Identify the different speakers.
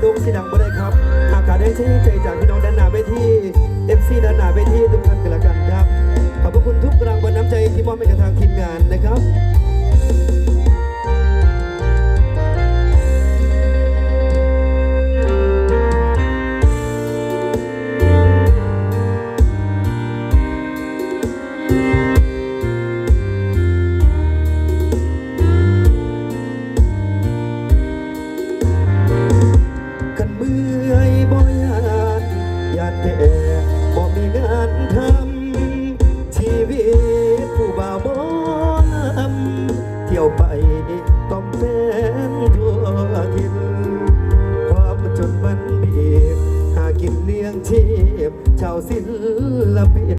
Speaker 1: พี่น้อง
Speaker 2: สีดังบ่ได้ครับหาการได้ใช้ใจจากพี่น้องด้านหน้าเวทีเอฟซีด้านหน้าเวทีทุกท่านกันละกันครับ ขอบพระคุณทุกรางวัลน้ำใจที่มอบให้กับทางทีมงานนะครับานแต่บ่มีงานทำชีวิตผู้บ่าวบ่ลำเที่ยวไปต้อมแฟนทั่วทินความจนมันบีบหากินเลี้ยงชีพชาวศิลปิน